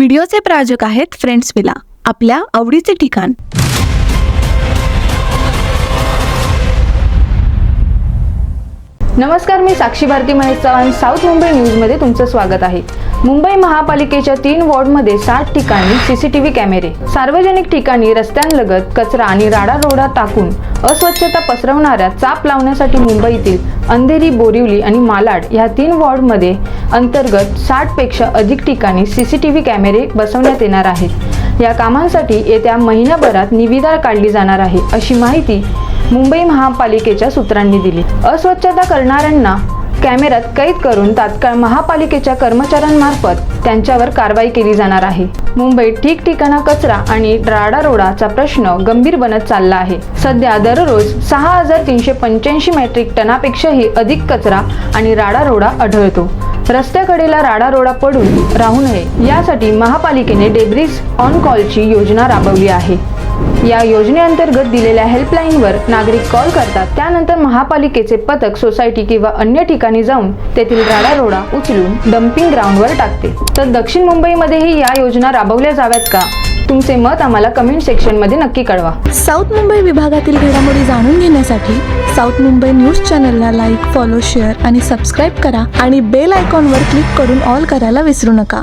व्हिडिओचे प्रायोजक आहेत friends villa. आपल्या आवडीचे ठिकाण. नमस्कार मी साक्षी भारती महेश चव्हाण साऊथ मुंबई न्यूजमध्ये तुमचं स्वागत आहे. मुंबई महापालिकेच्या तीन वॉर्डमध्ये साठ ठिकाणी सीसीटीव्ही कॅमेरे. सार्वजनिक ठिकाणी रस्त्यांलगत कचरा आणि राडारोडा टाकून अस्वच्छता पसरवणाऱ्या चाप लावण्यासाठी मुंबईतील अंधेरी बोरिवली आणि मालाड ह्या तीन वॉर्डमध्ये अंतर्गत साठपेक्षा अधिक ठिकाणी सीसीटीव्ही कॅमेरे बसवण्यात येणार आहेत. या कामांसाठी येत्या महिन्याभरात निविदा काढली जाणार आहे अशी माहिती मुंबई महापालिकेच्या सूत्रांनी दिली. अस्वच्छता करणाऱ्यांना कॅमेऱ्यात कैद करून तात्काळ महापालिकेच्या कर्मचाऱ्यांमार्फत त्यांच्यावर कारवाई केली जाणार आहे. मुंबईत ठिकठिकाणा कचरा आणि राडारोडाचा प्रश्न गंभीर बनत चालला आहे. सध्या दररोज सहा हजार तीनशे पंच्याऐंशी मेट्रिक टनापेक्षाही अधिक कचरा आणि राडारोडा आढळतो. रस्त्याकडेला राडारोडा पडून राहू नये यासाठी महापालिकेने डेब्रिज ऑन कॉलची योजना राबवली आहे. या योजनेअंतर्गत दिलेल्या हेल्पलाईनवर नागरिक कॉल करतात. त्यानंतर महापालिकेचे पथक सोसायटी किंवा अन्य ठिकाणी जाऊन तेथील राडारोडा उचलून डम्पिंग ग्राउंडवर टाकते. तर दक्षिण मुंबईमध्येही या योजना राबवल्या जाव्यात का? तुमचे मत आम्हाला कमेंट सेक्शनमध्ये नक्की कळवा. साऊथ मुंबई विभागातील घडामोडी जाणून घेण्यासाठी साऊथ मुंबई न्यूज चॅनलला लाईक फॉलो शेअर आणि सबस्क्राईब करा आणि बेल आयकॉनवर क्लिक करून ऑल करायला विसरू नका.